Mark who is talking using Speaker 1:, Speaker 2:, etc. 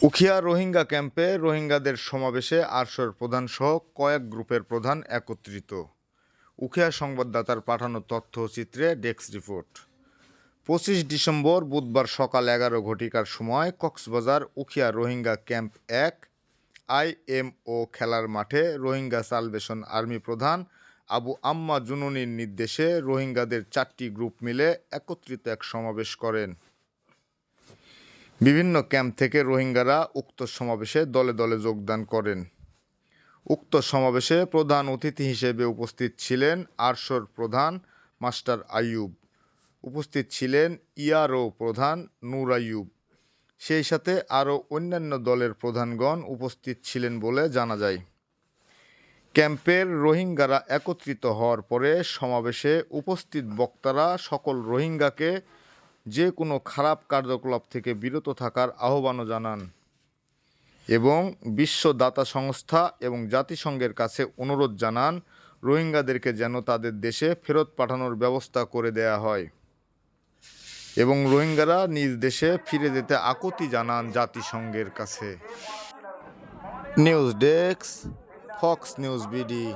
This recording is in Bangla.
Speaker 1: উখিয়া রোহিঙ্গা ক্যাম্পে রোহিঙ্গাদের সমাবেশে আরশোর প্রধান সহ কয়েক গ্রুপের প্রধান একত্রিত। উখিয়া সংবাদদাতার পাঠানো তথ্যচিত্রে ডেস্ক রিপোর্ট। পঁচিশ ডিসেম্বর বুধবার সকাল এগারো ঘটিকার সময় কক্সবাজার উখিয়া রোহিঙ্গা ক্যাম্প এক আইএমও খেলার মাঠে রোহিঙ্গা সালভেশন আর্মি প্রধান আবু আম্মা জুনুনির নির্দেশে রোহিঙ্গাদের চারটি গ্রুপ মিলে একত্রিত এক সমাবেশ করেন। বিভিন্ন ক্যাম্প থেকে রোহিঙ্গারা উক্ত সমাবেশে দলে দলে যোগদান করেন। উক্ত সমাবেশে প্রধান অতিথি হিসেবে উপস্থিত ছিলেন আরশোর প্রধান মাস্টার আইয়ুব। উপস্থিত ছিলেন ইয়ারও প্রধান নূর আইয়ুব। সেই সাথে আরও অন্যান্য দলের প্রধানগণ উপস্থিত ছিলেন বলে জানা যায়। ক্যাম্পের রোহিঙ্গারা একত্রিত হওয়ার পরে সমাবেশে উপস্থিত বক্তারা সকল রোহিঙ্গাকে যে কোনো খারাপ কার্যকলাপ থেকে বিরত থাকার আহ্বানও জানান। এবং বিশ্ব দাতা সংস্থা এবং জাতিসংঘের কাছে অনুরোধ জানান, রোহিঙ্গাদেরকে যেন তাদের দেশে ফেরত পাঠানোর ব্যবস্থা করে দেয়া হয়। এবং রোহিঙ্গারা নিজ দেশে ফিরে যেতে আকুতি জানান জাতিসংঘের কাছে। News desk, Fox News BD.